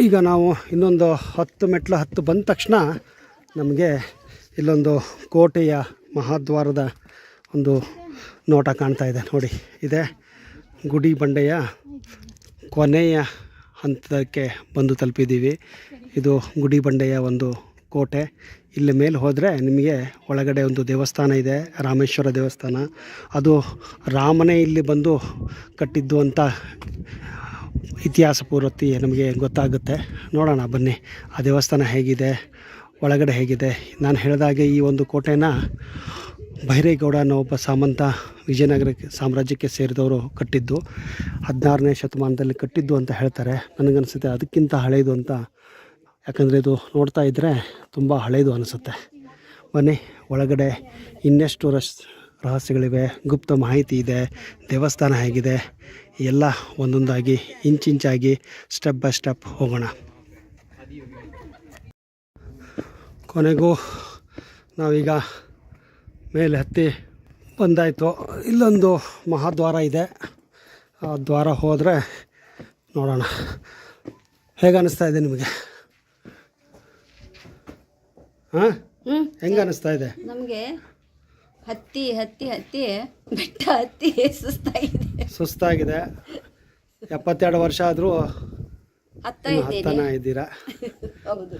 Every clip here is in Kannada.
ಈಗ ನಾವು ಇನ್ನೊಂದು ಹತ್ತು ಮೆಟ್ಲು ಹತ್ತು ಬಂದ ತಕ್ಷಣ ನಮಗೆ ಇಲ್ಲೊಂದು ಕೋಟೆಯ ಮಹಾದ್ವಾರದ ಒಂದು ನೋಟ ಕಾಣ್ತಾ ಇದೆ. ನೋಡಿ, ಇದೆ ಗುಡಿ ಬಂಡೆಯ ಕೊನೆಯ ಹಂತಕ್ಕೆ ಬಂದು ತಲುಪಿದ್ದೀವಿ. ಇದು ಗುಡಿ ಬಂಡೆಯ ಒಂದು ಕೋಟೆ. ಇಲ್ಲಿ ಮೇಲೆ ಹೋದರೆ ನಿಮಗೆ ಒಳಗಡೆ ಒಂದು ದೇವಸ್ಥಾನ ಇದೆ, ರಾಮೇಶ್ವರ ದೇವಸ್ಥಾನ. ಅದು ರಾಮನೇ ಇಲ್ಲಿ ಬಂದು ಕಟ್ಟಿದ್ದು ಅಂತ ಇತಿಹಾಸ ಪೂರ್ವತಿ ನಮಗೆ ಗೊತ್ತಾಗುತ್ತೆ. ನೋಡೋಣ, ಬನ್ನಿ. ಆ ದೇವಸ್ಥಾನ ಹೇಗಿದೆ? ಒಳಗಡೆ ಹೇಗಿದೆ? ನಾನು ಹೇಳಿದಾಗೆ ಈ ಒಂದು ಕೋಟೆನ ಬೈರೇಗೌಡ ಅನ್ನೋ ಒಬ್ಬ ಸಾಮಂತ ವಿಜಯನಗರಕ್ಕೆ ಸಾಮ್ರಾಜ್ಯಕ್ಕೆ ಸೇರಿದವರು ಕಟ್ಟಿದ್ದು, ಹದಿನಾರನೇ ಶತಮಾನದಲ್ಲಿ ಕಟ್ಟಿದ್ದು ಅಂತ ಹೇಳ್ತಾರೆ. ನನಗನ್ಸುತ್ತೆ ಅದಕ್ಕಿಂತ ಹಳೆಯದು ಅಂತ. ಯಾಕಂದರೆ ಇದು ನೋಡ್ತಾ ಇದ್ದರೆ ತುಂಬ ಹಳೆಯದು ಅನಿಸುತ್ತೆ. ಬನ್ನಿ, ಒಳಗಡೆ ಇನ್ನೆಷ್ಟು ರಸ್ ರಹಸ್ಯಗಳಿವೆ ಗುಪ್ತ ಮಾಹಿತಿ ಇದೆ ದೇವಸ್ಥಾನ ಹೇಗಿದೆ ಎಲ್ಲ ಒಂದೊಂದಾಗಿ ಇಂಚಿಂಚಾಗಿ ಸ್ಟೆಪ್ ಬೈ ಸ್ಟೆಪ್ ಹೋಗೋಣ. ಕೊನೆಗೂ ನಾವೀಗ ಮೇಲೆ ಹತ್ತಿ ಬಂದಾಯಿತು. ಇಲ್ಲೊಂದು ಮಹಾದ್ವಾರ ಇದೆ. ಆ ದ್ವಾರ ಹೋದರೆ ನೋಡೋಣ. ಹೇಗೆ ಅನ್ನಿಸ್ತಾ ಇದೆ ನಿಮಗೆ? ಹಾಂ? ಹೆಂಗೆ ಅನ್ನಿಸ್ತಾ ಇದೆ? ನಮಗೆ ಹತ್ತಿ ಹತ್ತಿ ಹತ್ತಿ ಬೆಟ್ಟ ಹತ್ತಿ ಸುಸ್ತಾಗಿದೆ ಸುಸ್ತಾಗಿದೆ. ಎಪ್ಪತ್ತೆರಡು ವರ್ಷ ಆದರೂ ಹತ್ತ ಇದ್ದೇನೆ. ಹತ್ತನ ಇದ್ದೀರಾ? ಹೌದು.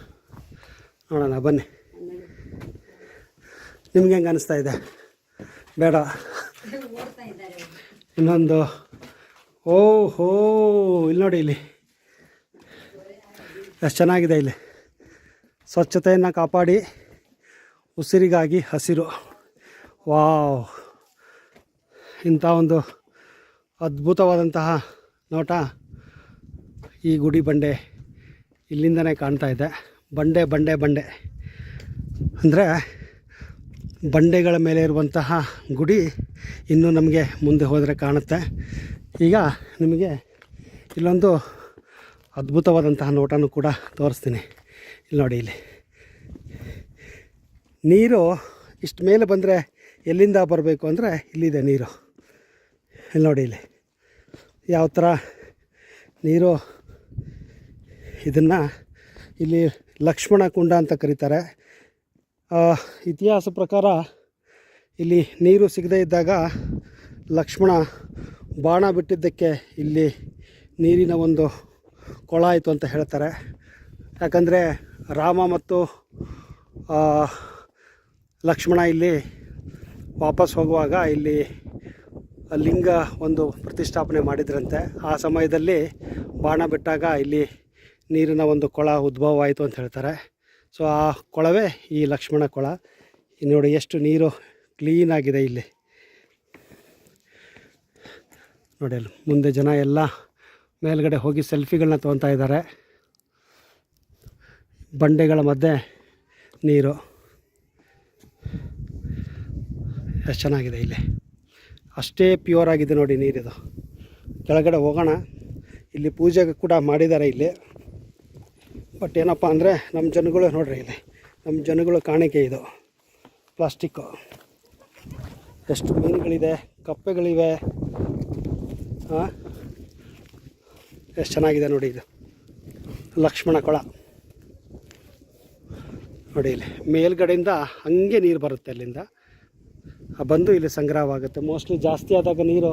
ನೋಡೋಣ ಬನ್ನಿ. ನಿಮ್ಗೆ ಹೆಂಗೆ ಅನಿಸ್ತಾ ಇದೆ? ಬೇಡ. ಓಡ್ತಾ ಇದ್ದಾರೆ ಇನ್ನೊಂದು. ಓ ಹೋ ಇಲ್ಲಿ ನೋಡಿ ಇಲ್ಲಿ. ಎಷ್ಟು ಚೆನ್ನಾಗಿದೆ ಇಲ್ಲಿ. ಸ್ವಚ್ಛತೆಯನ್ನು ಕಾಪಾಡಿ ಉಸಿರಿಗಾಗಿ ಹಸಿರು. ವಾವ್. ಇಂಥ ಒಂದು ಅದ್ಭುತವಾದಂತಹ ನೋಟ ಈ ಗುಡಿ ಬಂಡೆ ಇಲ್ಲಿಂದನೇ ಕಾಣ್ತಾ ಇದೆ. ಬಂಡೆ ಬಂಡೆ ಬಂಡೆ. ಅಂದರೆ ಬಂಡೆಗಳ ಮೇಲೆ ಇರುವಂತಹ ಗುಡಿ ಇನ್ನೂ ನಮಗೆ ಮುಂದೆ ಹೋದರೆ ಕಾಣುತ್ತೆ. ಈಗ ನಿಮಗೆ ಇಲ್ಲೊಂದು ಅದ್ಭುತವಾದಂತಹ ನೋಟನೂ ಕೂಡ ತೋರಿಸ್ತೀನಿ. ಇಲ್ಲಿ ನೋಡಿ ಇಲ್ಲಿ. ನೀರು ಇಷ್ಟು ಮೇಲೆ ಬಂದರೆ ಎಲ್ಲಿಂದ ಬರಬೇಕು ಅಂದರೆ ಇಲ್ಲಿದೆ ನೀರು. ಇಲ್ಲಿ ನೋಡಿ ಇಲ್ಲಿ. ಯಾವ ಥರ ನೀರು ಇದನ್ನು ಇಲ್ಲಿ ಲಕ್ಷ್ಮಣ ಕುಂಡ ಅಂತ ಕರೀತಾರೆ. ಇತಿಹಾಸ ಪ್ರಕಾರ ಇಲ್ಲಿ ನೀರು ಸಿಗದೇ ಇದ್ದಾಗ ಲಕ್ಷ್ಮಣ ಬಾಣ ಬಿಟ್ಟಿದ್ದಕ್ಕೆ ಇಲ್ಲಿ ನೀರಿನ ಒಂದು ಕೊಳ ಆಯಿತು ಅಂತ ಹೇಳ್ತಾರೆ. ಯಾಕಂದರೆ ರಾಮ ಮತ್ತು ಲಕ್ಷ್ಮಣ ಇಲ್ಲಿ ವಾಪಸ್ ಹೋಗುವಾಗ ಇಲ್ಲಿ ಲಿಂಗ ಒಂದು ಪ್ರತಿಷ್ಠಾಪನೆ ಮಾಡಿದ್ರಂತೆ. ಆ ಸಮಯದಲ್ಲಿ ಬಾಣ ಬಿಟ್ಟಾಗ ಇಲ್ಲಿ ನೀರಿನ ಒಂದು ಕೊಳ ಉದ್ಭವ ಆಯಿತು ಅಂತ ಹೇಳ್ತಾರೆ. ಸೊ ಆ ಕೊಳವೇ ಈ ಲಕ್ಷ್ಮಣ ಕೊಳ. ನೋಡಿ ಎಷ್ಟು ನೀರು ಕ್ಲೀನಾಗಿದೆ ಇಲ್ಲಿ. ನೋಡಿ ಅಲ್ಲಿ ಮುಂದೆ ಜನ ಎಲ್ಲ ಮೇಲ್ಗಡೆ ಹೋಗಿ ಸೆಲ್ಫಿಗಳನ್ನ ತೊಗೊತಾ ಇದ್ದಾರೆ. ಬಂಡೆಗಳ ಮಧ್ಯೆ ನೀರು. ಎಷ್ಟು ಚೆನ್ನಾಗಿದೆ ಇಲ್ಲಿ. ಅಷ್ಟೇ ಪ್ಯೂರ್ ಆಗಿದೆ ನೋಡಿ ನೀರಿದು. ಕೆಳಗಡೆ ಹೋಗೋಣ. ಇಲ್ಲಿ ಪೂಜೆ ಕೂಡ ಮಾಡಿದ್ದಾರೆ ಇಲ್ಲಿ. ಬಟ್ ಏನಪ್ಪ ಅಂದರೆ ನಮ್ಮ ಜನಗಳು ನೋಡ್ರಿ ಇಲ್ಲಿ. ನಮ್ಮ ಜನಗಳು ಕಾಣಿಕೆ ಇದು. ಪ್ಲಾಸ್ಟಿಕ್ಕು ಎಷ್ಟು ಮೀನುಗಳಿದೆ, ಕಪ್ಪೆಗಳಿವೆ. ಹಾಂ ಎಷ್ಟು ಚೆನ್ನಾಗಿದೆ ನೋಡಿ ಇದು. ಲಕ್ಷ್ಮಣ ಕೊಳ. ನೋಡಿ ಇಲ್ಲಿ ಮೇಲ್ಗಡೆಯಿಂದ ಹಾಗೆ ನೀರು ಬರುತ್ತೆ ಅಲ್ಲಿಂದ. ಬಂದು ಇಲ್ಲಿ ಸಂಗ್ರಹವಾಗುತ್ತೆ. ಮೋಸ್ಟ್ಲಿ ಜಾಸ್ತಿ ಆದಾಗ ನೀರು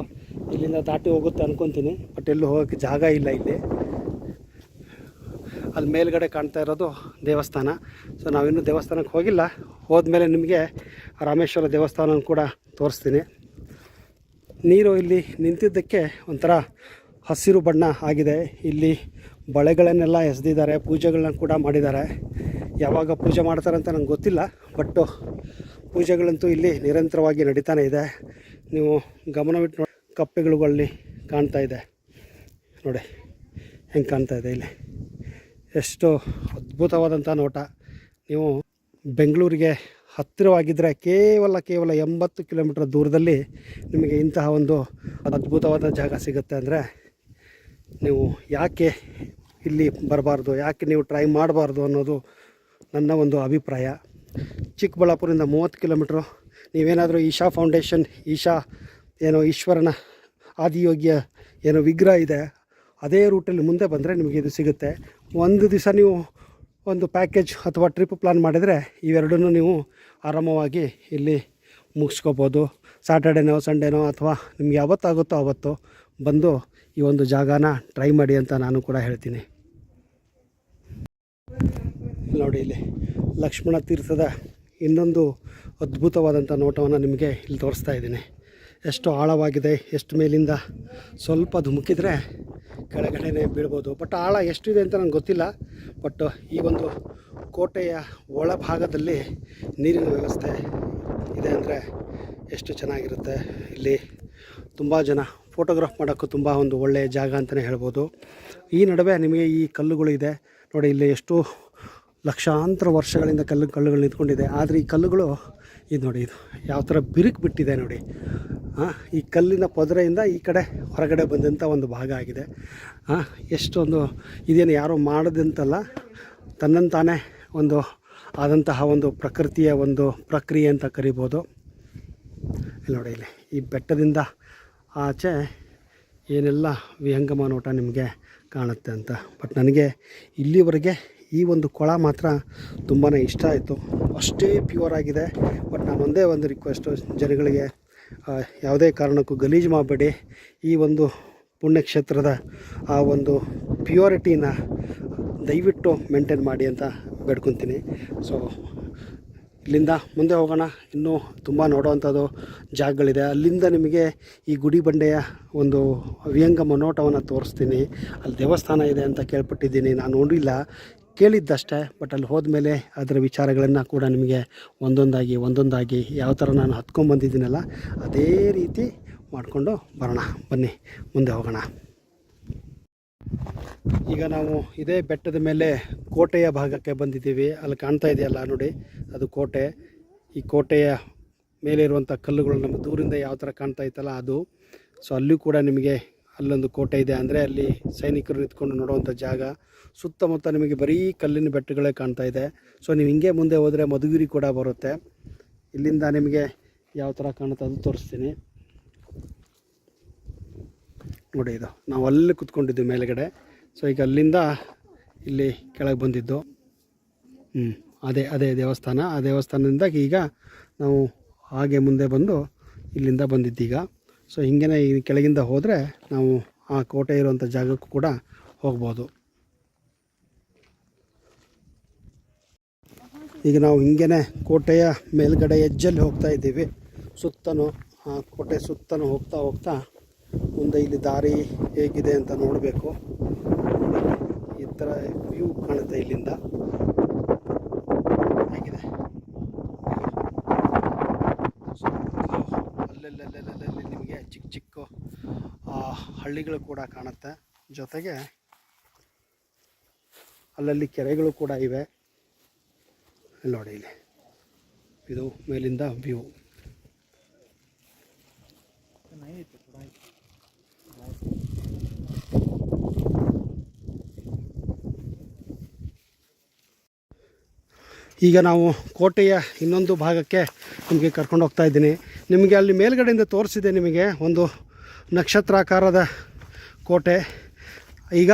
ಇಲ್ಲಿಂದ ದಾಟಿ ಹೋಗುತ್ತೆ ಅನ್ಕೊತೀನಿ. ಬಟ್ ಎಲ್ಲೂ ಹೋಗೋಕ್ಕೆ ಜಾಗ ಇಲ್ಲ ಇಲ್ಲಿ. ಅಲ್ಲಿ ಮೇಲ್ಗಡೆ ಕಾಣ್ತಾ ಇರೋದು ದೇವಸ್ಥಾನ. ಸೊ ನಾವಿನ್ನೂ ದೇವಸ್ಥಾನಕ್ಕೆ ಹೋಗಿಲ್ಲ. ಹೋದ್ಮೇಲೆ ನಿಮಗೆ ರಾಮೇಶ್ವರ ದೇವಸ್ಥಾನ ಕೂಡ ತೋರಿಸ್ತೀನಿ. ನೀರು ಇಲ್ಲಿ ನಿಂತಿದ್ದಕ್ಕೆ ಒಂಥರ ಹಸಿರು ಬಣ್ಣ ಆಗಿದೆ. ಇಲ್ಲಿ ಬಳೆಗಳನ್ನೆಲ್ಲ ಎಸೆದಿದ್ದಾರೆ, ಪೂಜೆಗಳನ್ನ ಕೂಡ ಮಾಡಿದ್ದಾರೆ. ಯಾವಾಗ ಪೂಜೆ ಮಾಡ್ತಾರೆ ಅಂತ ನಂಗೆ ಗೊತ್ತಿಲ್ಲ. ಬಟ್ಟು ಪೂಜೆಗಳಂತೂ ಇಲ್ಲಿ ನಿರಂತರವಾಗಿ ನಡೀತಾನೆ ಇದೆ. ನೀವು ಗಮನವಿಟ್ಟು ನೋಡಿ ಕಪ್ಪೆಗಳು ಅಲ್ಲಿ ಕಾಣ್ತಾ ಇದೆ. ನೋಡಿ, ಹೆಂಗೆ ಕಾಣ್ತಾ ಇದೆ ಇಲ್ಲಿ. ಎಷ್ಟು ಅದ್ಭುತವಾದಂಥ ನೋಟ. ನೀವು ಬೆಂಗಳೂರಿಗೆ ಹತ್ತಿರವಾಗಿದ್ದರೆ ಕೇವಲ ಕೇವಲ ಎಂಬತ್ತು ಕಿಲೋಮೀಟರ್ ದೂರದಲ್ಲಿ ನಿಮಗೆ ಇಂತಹ ಒಂದು ಅದ್ಭುತವಾದ ಜಾಗ ಸಿಗುತ್ತೆ ಅಂದರೆ ನೀವು ಯಾಕೆ ಇಲ್ಲಿ ಬರಬಾರ್ದು, ಯಾಕೆ ನೀವು ಟ್ರೈ ಮಾಡಬಾರ್ದು ಅನ್ನೋದು ನನ್ನ ಒಂದು ಅಭಿಪ್ರಾಯ. ಚಿಕ್ಕಬಳ್ಳಾಪುರದಿಂದ ಮೂವತ್ತು ಕಿಲೋಮೀಟ್ರು. ನೀವೇನಾದರೂ ಈಶಾ ಫೌಂಡೇಶನ್, ಈಶಾ ಏನೋ ಈಶ್ವರನ ಆದಿಯೋಗ್ಯ ಏನೋ ವಿಗ್ರಹ ಇದೆ, ಅದೇ ರೂಟಲ್ಲಿ ಮುಂದೆ ಬಂದರೆ ನಿಮಗೆ ಇದು ಸಿಗುತ್ತೆ. ಒಂದು ದಿವಸ ನೀವು ಒಂದು ಪ್ಯಾಕೇಜ್ ಅಥವಾ ಟ್ರಿಪ್ ಪ್ಲಾನ್ ಮಾಡಿದರೆ ಇವೆರಡನ್ನೂ ನೀವು ಆರಾಮವಾಗಿ ಇಲ್ಲಿ ಮುಗಿಸ್ಕೋಬೋದು. ಸ್ಯಾಟರ್ಡೇನೋ ಸಂಡೇನೋ ಅಥವಾ ನಿಮ್ಗೆ ಯಾವತ್ತಾಗುತ್ತೋ ಆವತ್ತು ಬಂದು ಈ ಒಂದು ಜಾಗನ ಟ್ರೈ ಮಾಡಿ ಅಂತ ನಾನು ಕೂಡ ಹೇಳ್ತೀನಿ. ನೋಡಿ ಇಲ್ಲಿ ಲಕ್ಷ್ಮಣ ತೀರ್ಥದ ಇನ್ನೊಂದು ಅದ್ಭುತವಾದಂಥ ನೋಟವನ್ನು ನಿಮಗೆ ಇಲ್ಲಿ ತೋರಿಸ್ತಾ ಇದ್ದೀನಿ. ಎಷ್ಟು ಆಳವಾಗಿದೆ, ಎಷ್ಟು ಮೇಲಿಂದ ಸ್ವಲ್ಪ ಧುಮುಕಿದ್ರೆ ಕೆಳಗಡೆನೆ ಬೀಳ್ಬೋದು. ಬಟ್ ಆಳ ಎಷ್ಟಿದೆ ಅಂತ ನನಗೆ ಗೊತ್ತಿಲ್ಲ. ಬಟ್ ಈ ಒಂದು ಕೋಟೆಯ ಒಳಭಾಗದಲ್ಲಿ ನೀರಿನ ವ್ಯವಸ್ಥೆ ಇದೆ ಅಂದರೆ ಎಷ್ಟು ಚೆನ್ನಾಗಿರುತ್ತೆ. ಇಲ್ಲಿ ತುಂಬ ಜನ ಫೋಟೋಗ್ರಾಫ್ ಮಾಡೋಕ್ಕೂ ತುಂಬ ಒಂದು ಒಳ್ಳೆಯ ಜಾಗ ಅಂತಲೇ ಹೇಳ್ಬೋದು. ಈ ನಡುವೆ ನಿಮಗೆ ಈ ಕಲ್ಲುಗಳು ಇದೆ. ನೋಡಿ, ಇಲ್ಲಿ ಎಷ್ಟು ಲಕ್ಷಾಂತರ ವರ್ಷಗಳಿಂದ ಕಲ್ಲು ಕಲ್ಲುಗಳು ನಿಂತ್ಕೊಂಡಿದೆ. ಆದರೆ ಈ ಕಲ್ಲುಗಳು, ಇದು ನೋಡಿ, ಇದು ಯಾವ ಥರ ಬಿರುಕು ಬಿಟ್ಟಿದೆ ನೋಡಿ. ಈ ಕಲ್ಲಿನ ಪೊದರೆಯಿಂದ ಈ ಕಡೆ ಹೊರಗಡೆ ಬಂದಂಥ ಒಂದು ಭಾಗ ಆಗಿದೆ. ಎಷ್ಟೊಂದು, ಇದೇನು ಯಾರೋ ಮಾಡದಂತಲ್ಲ, ತನ್ನಂತಾನೇ ಒಂದು ಆದಂತಹ ಒಂದು ಪ್ರಕೃತಿಯ ಒಂದು ಪ್ರಕ್ರಿಯೆ ಅಂತ ಕರಿಬೋದು. ನೋಡಿ, ಇಲ್ಲಿ ಈ ಬೆಟ್ಟದಿಂದ ಆಚೆ ಏನೆಲ್ಲ ವಿಹಂಗಮ ನೋಟ ನಿಮಗೆ ಕಾಣುತ್ತೆ ಅಂತ. ಬಟ್ ನನಗೆ ಇಲ್ಲಿವರೆಗೆ ಈ ಒಂದು ಕೊಳ ಮಾತ್ರ ತುಂಬಾ ಇಷ್ಟ ಆಯಿತು. ಅಷ್ಟೇ ಪ್ಯೂರ್ ಆಗಿದೆ. ಬಟ್ ನಾನು ಒಂದೇ ಒಂದು ರಿಕ್ವೆಸ್ಟು ಜನಗಳಿಗೆ ಯಾವುದೇ ಕಾರಣಕ್ಕೂ ಗಲೀಜು ಮಾಡಬೇಡಿ. ಈ ಒಂದು ಪುಣ್ಯಕ್ಷೇತ್ರದ ಆ ಒಂದು ಪ್ಯೂರಿಟಿನ ದಯವಿಟ್ಟು ಮೇಂಟೈನ್ ಮಾಡಿ ಅಂತ ಬೇಡ್ಕೊತೀನಿ. ಸೊ ಇಲ್ಲಿಂದ ಮುಂದೆ ಹೋಗೋಣ. ಇನ್ನೂ ತುಂಬ ನೋಡೋವಂಥದ್ದು ಜಾಗಗಳಿದೆ. ಅಲ್ಲಿಂದ ನಿಮಗೆ ಈ ಗುಡಿ ಬಂಡೆಯ ಒಂದು ವಿಹಂಗಮ ನೋಟವನ್ನು ತೋರಿಸ್ತೀನಿ. ಅಲ್ಲಿ ದೇವಸ್ಥಾನ ಇದೆ ಅಂತ ಕೇಳ್ಪಟ್ಟಿದ್ದೀನಿ. ನಾನು ನೋಡಿಲ್ಲ. ಕೇಳಿದ್ದಷ್ಟೇ ಬಟ್ ಅಲ್ಲಿ ಹೋದ್ಮೇಲೆ ಅದರ ವಿಚಾರಗಳನ್ನು ಕೂಡ ನಿಮಗೆ ಒಂದೊಂದಾಗಿ ಒಂದೊಂದಾಗಿ ಯಾವ ಥರ ನಾನು ಹತ್ಕೊಂಡ್ಬಂದಿದ್ದೀನಲ್ಲ ಅದೇ ರೀತಿ ಮಾಡಿಕೊಂಡು ಬರೋಣ. ಬನ್ನಿ, ಮುಂದೆ ಹೋಗೋಣ. ಈಗ ನಾವು ಇದೇ ಬೆಟ್ಟದ ಮೇಲೆ ಕೋಟೆಯ ಭಾಗಕ್ಕೆ ಬಂದಿದ್ದೀವಿ. ಅಲ್ಲಿ ಕಾಣ್ತಾ ಇದೆಯಲ್ಲ ನೋಡಿ, ಅದು ಕೋಟೆ. ಈ ಕೋಟೆಯ ಮೇಲೆ ಇರುವಂಥ ಕಲ್ಲುಗಳು ನಮ್ಮ ದೂರಿಂದ ಯಾವ ಥರ ಕಾಣ್ತಾ ಇತ್ತಲ್ಲ ಅದು. ಸೊ ಅಲ್ಲೂ ಕೂಡ ನಿಮಗೆ ಅಲ್ಲೊಂದು ಕೋಟೆ ಇದೆ ಅಂದರೆ ಅಲ್ಲಿ ಸೈನಿಕರು ನಿಂತ್ಕೊಂಡು ನೋಡುವಂಥ ಜಾಗ. ಸುತ್ತಮುತ್ತ ನಿಮಗೆ ಬರೀ ಕಲ್ಲಿನ ಬೆಟ್ಟಗಳೇ ಕಾಣ್ತಾ ಇದೆ. ಸೊ ನೀವು ಹಿಂಗೆ ಮುಂದೆ ಹೋದರೆ ಮಧುಗಿರಿ ಕೂಡ ಬರುತ್ತೆ. ಇಲ್ಲಿಂದ ನಿಮಗೆ ಯಾವ ಥರ ಕಾಣುತ್ತೆ ಅದು ತೋರಿಸ್ತೀನಿ. ನೋಡಿ ಇದು. ನಾವು ಅಲ್ಲಿ ಕುತ್ಕೊಂಡಿದ್ದು ಮೇಲುಗಡೆ. ಸೊ ಈಗ ಅಲ್ಲಿಂದ ಇಲ್ಲಿ ಕೆಳಗೆ ಬಂದಿದ್ದು. ಹ್ಞೂ ಅದೇ ಅದೇ ದೇವಸ್ಥಾನ. ಆ ದೇವಸ್ಥಾನದಿಂದ ಈಗ ನಾವು ಹಾಗೆ ಮುಂದೆ ಬಂದು ಇಲ್ಲಿಂದ ಬಂದಿದ್ದೀಗ. ಸೊ ಹಿಂಗೆ ಈ ಕೆಳಗಿಂದ ಹೋದರೆ ನಾವು ಆ ಕೋಟೆ ಇರುವಂಥ ಜಾಗಕ್ಕೂ ಕೂಡ ಹೋಗ್ಬೋದು. ಈಗ ನಾವು ಹಿಂಗೆ ಕೋಟೆಯ ಮೇಲ್ಗಡೆ ಹೆಜ್ಜಲ್ಲಿ ಹೋಗ್ತಾ ಇದ್ದೀವಿ. ಸುತ್ತಲೂ ಆ ಕೋಟೆ ಸುತ್ತಲೂ ಹೋಗ್ತಾ ಹೋಗ್ತಾ ಮುಂದೆ ಇಲ್ಲಿ ದಾರಿ ಹೇಗಿದೆ ಅಂತ ನೋಡಬೇಕು. ಈ ಥರ ವ್ಯೂ ಕಾಣುತ್ತೆ ಇಲ್ಲಿಂದ ಹೇಗಿದೆ ಸುತ್ತಲೂ ಅಲ್ಲಲ್ಲಲ್ಲಲ್ಲಲ್ಲಿ ನಿಮಗೆ ಚಿಕ್ಕ ಚಿಕ್ಕ ಆ, ಹಳ್ಳಿಗಳು ಕೂಡ ಕಾಣುತ್ತೆ. ಜೊತೆಗೆ ಅಲ್ಲಲ್ಲಿ ಕೆರೆಗಳು ಕೂಡ ಇವೆ. ನೋಡಿ ಇಲ್ಲಿ. ಇದು ಮೇಲಿಂದ ವ್ಯೂ. ಈಗ ನಾವು ಕೋಟೆಯ ಇನ್ನೊಂದು ಭಾಗಕ್ಕೆ ನಿಮಗೆ ಕರ್ಕೊಂಡು ಹೋಗ್ತಾ ಇದ್ದೀನಿ. ನಿಮಗೆ ಅಲ್ಲಿ ಮೇಲ್ಗಡೆಯಿಂದ ತೋರಿಸಿದೆ ನಿಮಗೆ ಒಂದು ನಕ್ಷತ್ರಾಕಾರದ ಕೋಟೆ. ಈಗ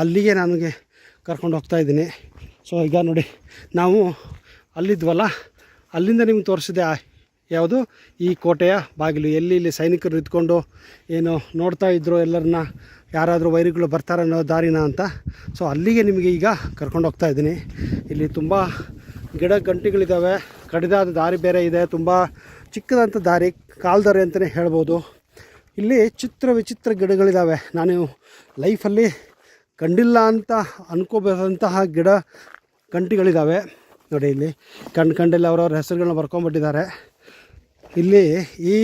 ಅಲ್ಲಿಗೆ ನನಗೆ ಕರ್ಕೊಂಡು ಹೋಗ್ತಾ ಇದ್ದೀನಿ. ಸೊ ಈಗ ನೋಡಿ, ನಾವು ಅಲ್ಲಿದ್ವಲ್ಲ, ಅಲ್ಲಿಂದ ನಿಮ್ಗೆ ತೋರಿಸಿದೆ ಯಾವುದು? ಈ ಕೋಟೆಯ ಬಾಗಿಲು. ಎಲ್ಲಿ ಇಲ್ಲಿ ಸೈನಿಕರು ಇದ್ಕೊಂಡು ಏನು ನೋಡ್ತಾ ಇದ್ರು ಎಲ್ಲರನ್ನ, ಯಾರಾದರೂ ವೈರಿಗಳು ಬರ್ತಾರೆ ಅನ್ನೋ ದಾರಿನ ಅಂತ. ಸೊ ಅಲ್ಲಿಗೆ ನಿಮಗೆ ಈಗ ಕರ್ಕೊಂಡು ಹೋಗ್ತಾ ಇದ್ದೀನಿ. ಇಲ್ಲಿ ತುಂಬ ಗಿಡ ಗಂಟಿಗಳಿದ್ದಾವೆ ಕಡಿದಾದ ದಾರಿ ಬೇರೆ ಇದೆ. ತುಂಬ ಚಿಕ್ಕದಂಥ ದಾರಿ, ಕಾಲ್ದಾರಿ ಅಂತಲೇ ಹೇಳ್ಬೋದು. ಇಲ್ಲಿ ಚಿತ್ರ ವಿಚಿತ್ರ ಗಿಡಗಳಿದ್ದಾವೆ ನಾನು ಲೈಫಲ್ಲಿ ಕಂಡಿಲ್ಲ ಅಂತ ಅನ್ಕೋಬಹುದಂತಹ ಗಿಡ ಕಂಟಿಗಳಿದ್ದಾವೆ ನೋಡಿ ಇಲ್ಲಿ ಕಂಡು ಕಂಡಲ್ಲಿ ಅವರವ್ರ ಹೆಸರುಗಳನ್ನ ಬರ್ಕೊಂಬಿಟ್ಟಿದ್ದಾರೆ. ಇಲ್ಲಿ ಈ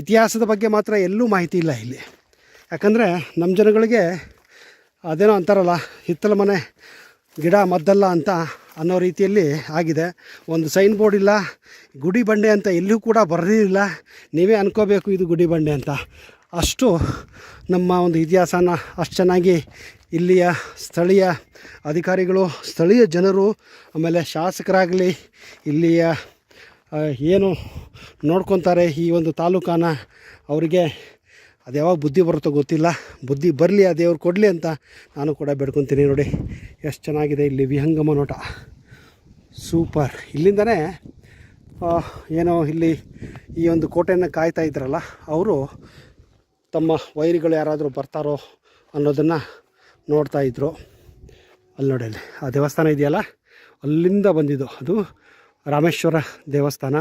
ಇತಿಹಾಸದ ಬಗ್ಗೆ ಮಾತ್ರ ಎಲ್ಲೂ ಮಾಹಿತಿ ಇಲ್ಲ ಇಲ್ಲಿ. ಯಾಕಂದರೆ ನಮ್ಮ ಜನಗಳಿಗೆ ಅದೇನೋ ಅಂತಾರಲ್ಲ, ಹಿತ್ತಲ ಮನೆ, ಗಿಡ ಮದ್ದಲ್ಲ ಅಂತ ಅನ್ನೋ ರೀತಿಯಲ್ಲಿ ಆಗಿದೆ. ಒಂದು ಸೈನ್ ಬೋರ್ಡ್ ಇಲ್ಲ, ಗುಡಿ ಬಂಡೆ ಅಂತ ಎಲ್ಲೂ ಕೂಡ ಬರೆದಿಲ್ಲ ನೀವೇ ಅನ್ಕೋಬೇಕು ಇದು ಗುಡಿ ಬಂಡೆ ಅಂತ. ಅಷ್ಟು ನಮ್ಮ ಒಂದು ಇತಿಹಾಸನ, ಅಷ್ಟು ಚೆನ್ನಾಗಿ ಇಲ್ಲಿಯ ಸ್ಥಳೀಯ ಅಧಿಕಾರಿಗಳು, ಸ್ಥಳೀಯ ಜನರು, ಆಮೇಲೆ ಶಾಸಕರಾಗಲಿ, ಇಲ್ಲಿಯ ಏನು ನೋಡ್ಕೊತಾರೆ ಈ ಒಂದು ತಾಲೂಕನ್ನು, ಅವರಿಗೆ ಅದು ಯಾವಾಗ ಬುದ್ಧಿ ಬರುತ್ತೋ ಗೊತ್ತಿಲ್ಲ. ಬುದ್ಧಿ ಬರಲಿ ಆ ದೇವ್ರು ಕೊಡಲಿ ಅಂತ ನಾನು ಕೂಡ ಬೇಡ್ಕೊತೀನಿ ನೋಡಿ. ಎಷ್ಟು ಚೆನ್ನಾಗಿದೆ ಇಲ್ಲಿ ವಿಹಂಗಮ ನೋಟ. ಸೂಪರ್. ಇಲ್ಲಿಂದನೇ ಏನೋ ಇಲ್ಲಿ ಈ ಒಂದು ಕೋಟೆಯನ್ನು ಕಾಯ್ತಾ ಇದ್ರಲ್ಲ, ಅವರು ತಮ್ಮ ವೈರಿಗಳು ಯಾರಾದರೂ ಬರ್ತಾರೋ ಅನ್ನೋದನ್ನು ನೋಡ್ತಾ ಇದ್ದರು ಅಲ್ಲಿ ನೋಡಿ ಅಲ್ಲಿ ಆ ದೇವಸ್ಥಾನ ಇದೆಯಲ್ಲ? ಅಲ್ಲಿಂದ ಬಂದಿದ್ದು. ಅದು ರಾಮೇಶ್ವರ ದೇವಸ್ಥಾನ.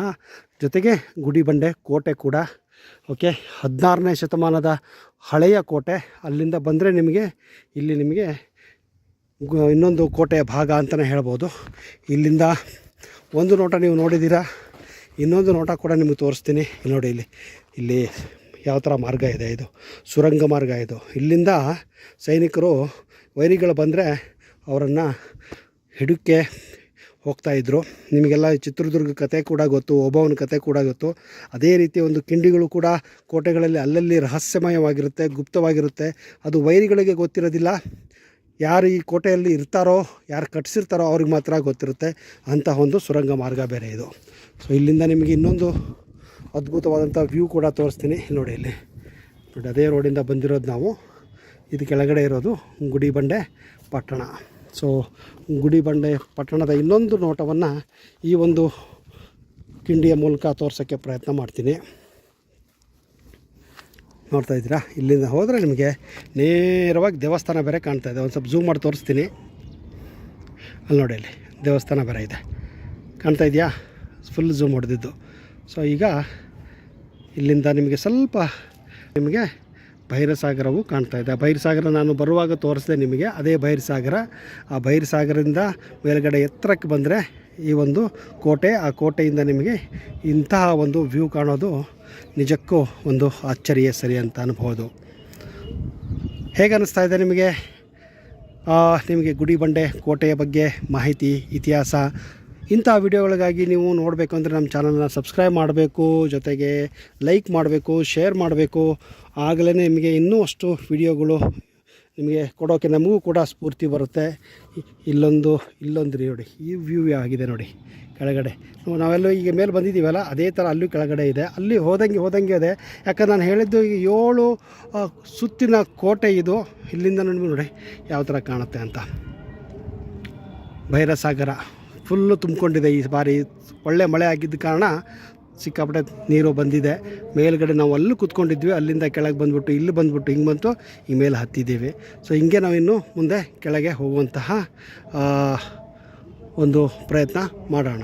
ಜೊತೆಗೆ ಗುಡಿ ಬಂಡೆ, ಕೋಟೆ ಕೂಡ. ಓಕೆ, ಹದಿನಾರನೇ ಶತಮಾನದ ಹಳೆಯ ಕೋಟೆ, ಅಲ್ಲಿಂದ ಬಂದರೆ ನಿಮಗೆ, ಇಲ್ಲಿ ನಿಮಗೆ ಇನ್ನೊಂದು ಕೋಟೆಯ ಭಾಗ ಅಂತಲೇ ಹೇಳ್ಬೋದು. ಇಲ್ಲಿಂದ ಒಂದು ನೋಟ ನೀವು ನೋಡಿದ್ದೀರಾ, ಇನ್ನೊಂದು ನೋಟ ಕೂಡ ನಿಮಗೆ ತೋರಿಸ್ತೀನಿ. ನೋಡಿ, ಇಲ್ಲಿ ಇಲ್ಲಿ ಯಾವ ಥರ ಮಾರ್ಗ ಇದೆ ಇದು, ಸುರಂಗ ಮಾರ್ಗ ಇದು. ಇಲ್ಲಿಂದ ಸೈನಿಕರು ವೈರಿಗಳು ಬಂದರೆ ಅವರನ್ನು ಹಿಡುಕ್ಕೆ ಹೋಗ್ತಾಯಿದ್ರು ನಿಮಗೆಲ್ಲ ಚಿತ್ರದುರ್ಗ ಕತೆ ಕೂಡ ಗೊತ್ತು ಒಬ್ಬವನ ಕತೆ ಕೂಡ ಗೊತ್ತು. ಅದೇ ರೀತಿ ಒಂದು ಕಿಂಡಿಗಳು ಕೂಡ ಕೋಟೆಗಳಲ್ಲಿ ಅಲ್ಲಲ್ಲಿ ರಹಸ್ಯಮಯವಾಗಿರುತ್ತೆ, ಗುಪ್ತವಾಗಿರುತ್ತೆ. ಅದು ವೈರಿಗಳಿಗೆ ಗೊತ್ತಿರೋದಿಲ್ಲ. ಯಾರು ಈ ಕೋಟೆಯಲ್ಲಿ ಇರ್ತಾರೋ, ಯಾರು ಕಟ್ಸಿರ್ತಾರೋ ಅವ್ರಿಗೆ ಮಾತ್ರ ಗೊತ್ತಿರುತ್ತೆ. ಅಂತಹ ಒಂದು ಸುರಂಗ ಮಾರ್ಗ ಬೇರೆ ಇದು. ಸೊ ಇಲ್ಲಿಂದ ನಿಮಗೆ ಇನ್ನೊಂದು ಅದ್ಭುತವಾದಂಥ ವ್ಯೂ ಕೂಡ ತೋರಿಸ್ತೀನಿ. ನೋಡಿ ಇಲ್ಲಿ. ನೋಡಿ, ಅದೇ ರೋಡಿಂದ ಬಂದಿರೋದು ನಾವು. ಇದು ಕೆಳಗಡೆ ಇರೋದು ಗುಡಿ ಬಂಡೆ ಪಟ್ಟಣ. ಸೊ, ಗುಡಿ ಬಂಡೆ ಪಟ್ಟಣದ ಇನ್ನೊಂದು ನೋಟವನ್ನು ಈ ಒಂದು ಕಿಂಡಿಯ ಮೂಲಕ ತೋರ್ಸೋಕ್ಕೆ ಪ್ರಯತ್ನ ಮಾಡ್ತೀನಿ. ನೋಡ್ತಾ ಇದ್ದೀರಾ? ಇಲ್ಲಿಂದ ಹೋದರೆ ನಿಮಗೆ ನೇರವಾಗಿ ದೇವಸ್ಥಾನ ಬೇರೆ ಕಾಣ್ತಾ ಇದೆ. ಒಂದು ಸ್ವಲ್ಪ ಝೂಮ್ ಮಾಡಿ ತೋರಿಸ್ತೀನಿ. ಅಲ್ಲಿ ನೋಡಿ ಅಲ್ಲಿ ದೇವಸ್ಥಾನ ಬೇರೆ ಇದೆ. ಕಾಣ್ತಾ ಇದೆಯಾ? ಫುಲ್ ಝೂಮ್ ಹೊಡೆದಿದ್ದು. ಸೊ ಈಗ ಇಲ್ಲಿಂದ ನಿಮಗೆ ಸ್ವಲ್ಪ ನಿಮಗೆ ಭೈರಸಾಗರವು ಕಾಣ್ತಾ ಇದೆ. ಭೈರಸಾಗರ ನಾನು ಬರುವಾಗ ತೋರಿಸಿದೆ ನಿಮಗೆ. ಅದೇ ಭೈರಸಾಗರ. ಆ ಭೈರಸಾಗರದಿಂದ ಮೇಲುಗಡೆ ಎತ್ತರಕ್ಕೆ ಬಂದರೆ ಈ ಒಂದು ಕೋಟೆ. ಆ ಕೋಟೆಯಿಂದ ನಿಮಗೆ ಇಂತಹ ಒಂದು ವ್ಯೂ ಕಾಣೋದು ನಿಜಕ್ಕೂ ಒಂದು ಆಶ್ಚರ್ಯ ಸರಿ ಅಂತ ಅನ್ಬೋದು. ಹೇಗೆ ಅನ್ನಿಸ್ತಾ ಇದೆ ನಿಮಗೆ? ನಿಮಗೆ ಗುಡಿ ಬಂಡೆ, ಕೋಟೆಯ ಬಗ್ಗೆ ಮಾಹಿತಿ, ಇತಿಹಾಸ ಇಂಥ ವಿಡಿಯೋಗಳಿಗಾಗಿ ನೀವು ನೋಡಬೇಕು ಅಂದರೆ ನಮ್ಮ ಚಾನಲ್ನ ಸಬ್ಸ್ಕ್ರೈಬ್ ಮಾಡಬೇಕು, ಜೊತೆಗೆ ಲೈಕ್ ಮಾಡಬೇಕು, ಶೇರ್ ಮಾಡಬೇಕು. ಆಗಲೇ ನಿಮಗೆ ಇನ್ನೂ ಅಷ್ಟು ವಿಡಿಯೋಗಳು ನಿಮಗೆ ಕೊಡೋಕ್ಕೆ ನಮಗೂ ಕೂಡ ಸ್ಫೂರ್ತಿ ಬರುತ್ತೆ. ಇಲ್ಲೊಂದು ಇಲ್ಲೊಂದು ರೀ ನೋಡಿ, ಈ ವ್ಯೂ ಆಗಿದೆ ನೋಡಿ, ಕೆಳಗಡೆ. ನಾವೆಲ್ಲ ಈಗ ಮೇಲೆ ಬಂದಿದ್ದೀವಲ್ಲ, ಅದೇ ಥರ ಅಲ್ಲೂ ಕೆಳಗಡೆ ಇದೆ. ಅಲ್ಲಿ ಹೋದಂಗೆ ಹೋದಂಗೆ ಇದೆ. ಯಾಕಂದ್ರೆ ನಾನು ಹೇಳಿದ್ದು ಏಳು ಸುತ್ತಿನ ಕೋಟೆ ಇದು. ಇಲ್ಲಿಂದ ನೋಡಿ, ಯಾವ ಥರ ಕಾಣುತ್ತೆ ಅಂತ. ಭೈರಸಾಗರ. ಫುಲ್ಲು ತುಂಬಿಕೊಂಡಿದೆ ಈ ಬಾರಿ. ಒಳ್ಳೆ ಮಳೆ ಆಗಿದ್ದ ಕಾರಣ ಸಿಕ್ಕಾಪಟ್ಟೆ ನೀರು ಬಂದಿದೆ. ಮೇಲ್ಗಡೆ ನಾವು ಅಲ್ಲೂ ಕುತ್ಕೊಂಡಿದ್ವಿ. ಅಲ್ಲಿಂದ ಕೆಳಗೆ ಬಂದುಬಿಟ್ಟು, ಇಲ್ಲಿ ಬಂದುಬಿಟ್ಟು, ಹಿಂಗೆ ಬಂತು, ಈ ಮೇಲೆ ಹತ್ತಿದ್ದೀವಿ. ಸೊ ಹಿಂಗೆ ನಾವಿನ್ನು ಮುಂದೆ ಕೆಳಗೆ ಹೋಗುವಂತಹ ಒಂದು ಪ್ರಯತ್ನ ಮಾಡೋಣ.